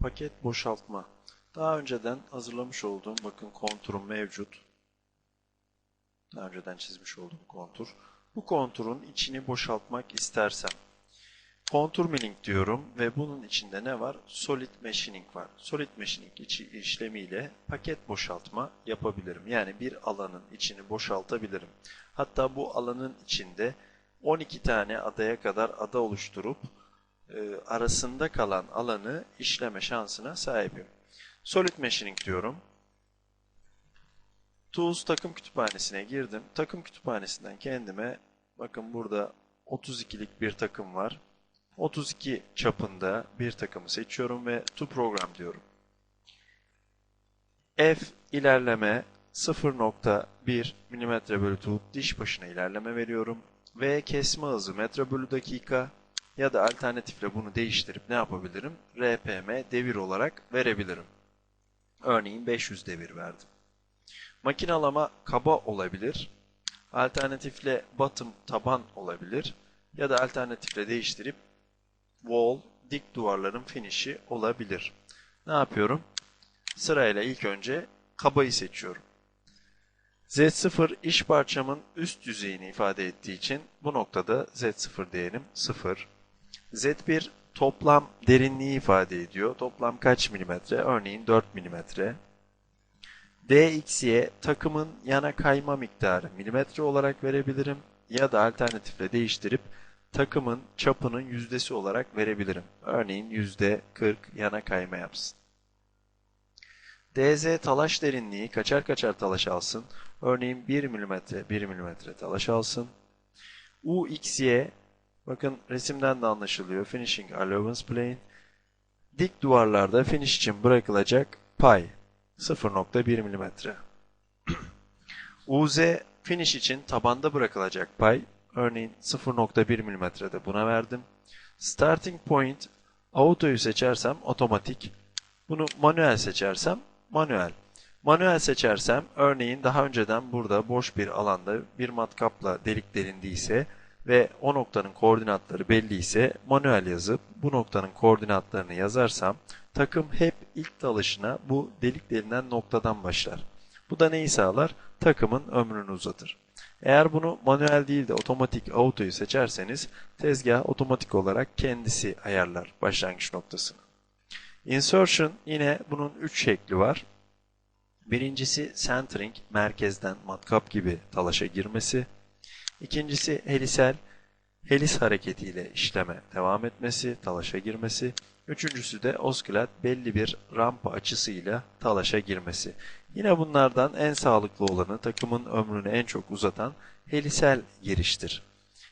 Paket boşaltma. Daha önceden hazırlamış olduğum bakın konturum mevcut. Daha önceden çizmiş olduğum kontur. Bu konturun içini boşaltmak istersem Contour milling diyorum ve bunun içinde ne var? Solid machining var. Solid machining işlemiyle paket boşaltma yapabilirim. Yani bir alanın içini boşaltabilirim. Hatta bu alanın içinde 12 tane adaya kadar ada oluşturup arasında kalan alanı işleme şansına sahibim. Solid machining diyorum. Tools takım kütüphanesine girdim. Takım kütüphanesinden kendime bakın burada 32'lik bir takım var. 32 çapında bir takımı seçiyorum ve to program diyorum. F ilerleme 0.1 mm bölü tut diş başına ilerleme veriyorum. V kesme hızı metre bölü dakika ya da alternatifle bunu değiştirip ne yapabilirim? RPM devir olarak verebilirim. Örneğin 500 devir verdim. Makinalama kaba olabilir. Alternatifle bottom taban olabilir. Ya da alternatifle değiştirip wall dik duvarların finişi olabilir. Ne yapıyorum? Sırayla ilk önce kabayı seçiyorum. Z0 iş parçamın üst yüzeyini ifade ettiği için bu noktada Z0 diyelim 0. Z1 toplam derinliği ifade ediyor. Toplam kaç milimetre? Örneğin 4 milimetre. DX'ye takımın yana kayma miktarı milimetre olarak verebilirim ya da alternatifle değiştirip takımın çapının yüzdesi olarak verebilirim. Örneğin yüzde 40 yana kayma yapsın. DZ talaş derinliği kaçar kaçar talaş alsın. Örneğin 1 mm 1 mm talaş alsın. UXY bakın resimden de anlaşılıyor. Finishing Allowance Plane. Dik duvarlarda finish için bırakılacak pay 0.1 mm. UZ finish için tabanda bırakılacak pay Örneğin 0.1 mm'de buna verdim. Starting point auto'yu seçersem otomatik. Bunu manuel seçersem manuel. Manuel seçersem örneğin daha önceden burada boş bir alanda bir matkapla delik delindiyse ve o noktanın koordinatları belli ise manuel yazıp bu noktanın koordinatlarını yazarsam takım hep ilk dalışına bu delik delinen noktadan başlar. Bu da neyi sağlar? Takımın ömrünü uzatır. Eğer bunu manuel değil de otomatik auto'yu seçerseniz tezgah otomatik olarak kendisi ayarlar başlangıç noktasını. Insertion yine bunun 3 şekli var. Birincisi centering, merkezden matkap gibi talaşa girmesi. İkincisi helisel, helis hareketiyle işleme devam etmesi, talaşa girmesi. Üçüncüsü de oskülat belli bir rampa açısıyla talaşa girmesi. Yine bunlardan en sağlıklı olanı takımın ömrünü en çok uzatan helisel giriştir.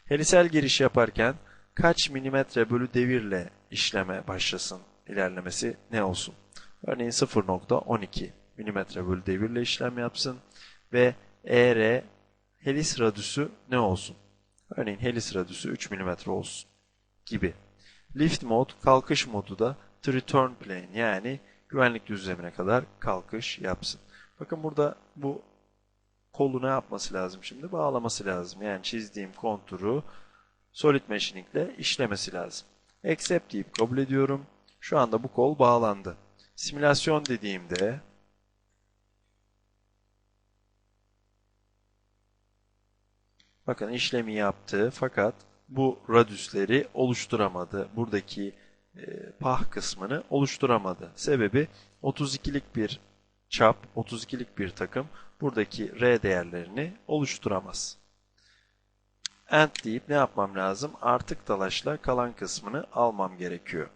Helisel giriş yaparken kaç milimetre bölü devirle işleme başlasın ilerlemesi ne olsun? Örneğin 0.12 milimetre bölü devirle işlem yapsın ve ER helis radüsü ne olsun? Örneğin helis radüsü 3 milimetre olsun gibi. Lift mod kalkış modu da to return plane yani güvenlik düzlemine kadar kalkış yapsın. Bakın burada bu kolu ne yapması lazım şimdi? Bağlaması lazım. Yani çizdiğim konturu Solid Machining ile işlemesi lazım. Accept deyip kabul ediyorum. Şu anda bu kol bağlandı. Simülasyon dediğimde bakın işlemi yaptı fakat bu radüsleri oluşturamadı. Buradaki e, pah kısmını oluşturamadı. Sebebi 32'lik bir çap 32'lik bir takım buradaki R değerlerini oluşturamaz. End deyip ne yapmam lazım? Artık dalaşla kalan kısmını almam gerekiyor.